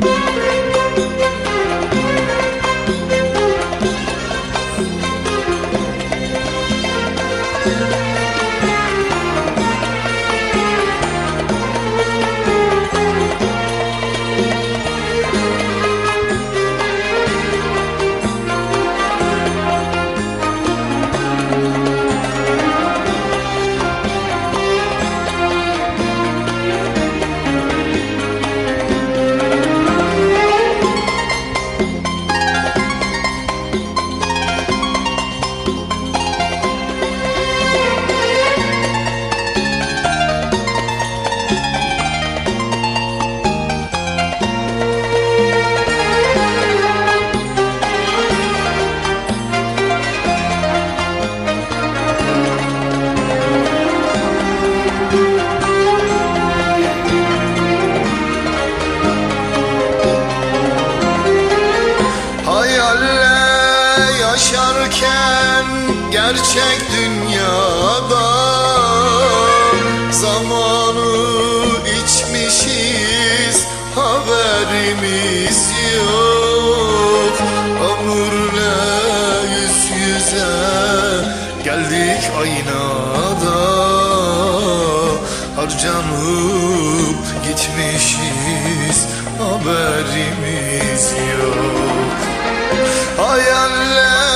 you yaşarken gerçek dünyada Zamanı içmişiz haberimiz yok. Ömürle yüz yüze geldik aynada. Harcanıp gitmişiz haberimiz yok. Hayalle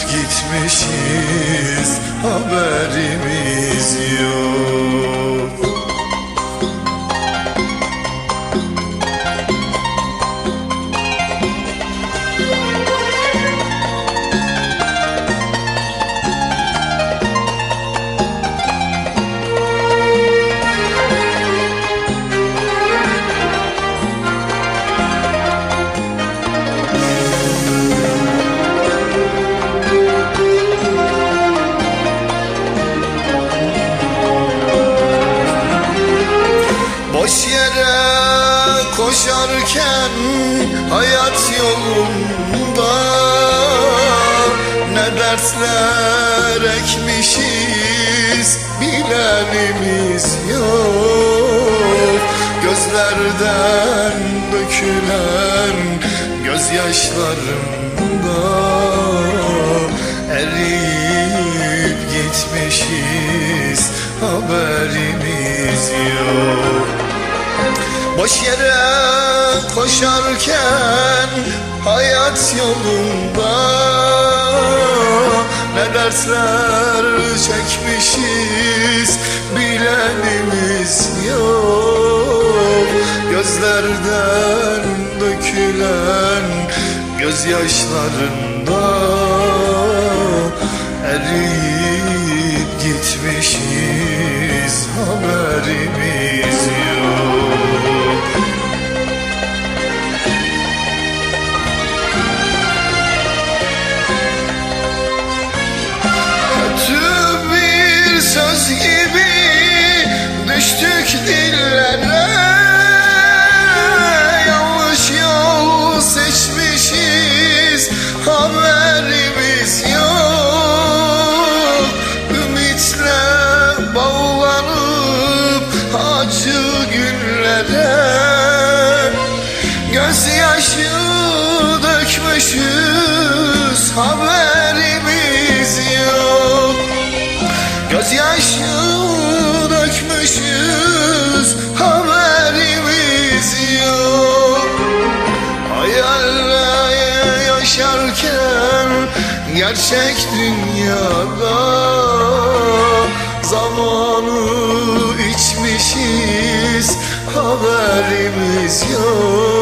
gitmişiz haberimiz yok koşarken hayat yolunda Ne dersler ekmişiz bilenimiz yok. Gözlerden dökülen gözyaşlarında Eriyip gitmişiz haberimiz yok Boş yere koşarken hayat yolunda. Ne dersler çekmişiz bilenimiz yok. Gözlerden dökülen gözyaşlarında dökmüşüz Haberimiz yok. Hayalle yaşarken Gerçek dünyada Zamanı içmişiz Haberimiz yok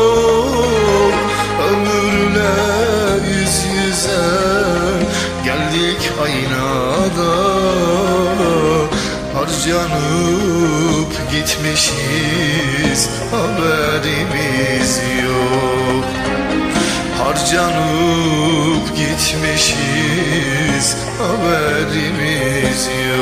Harcanıp gitmişiz Haberimiz yok. Harcanıp gitmişiz Haberimiz yok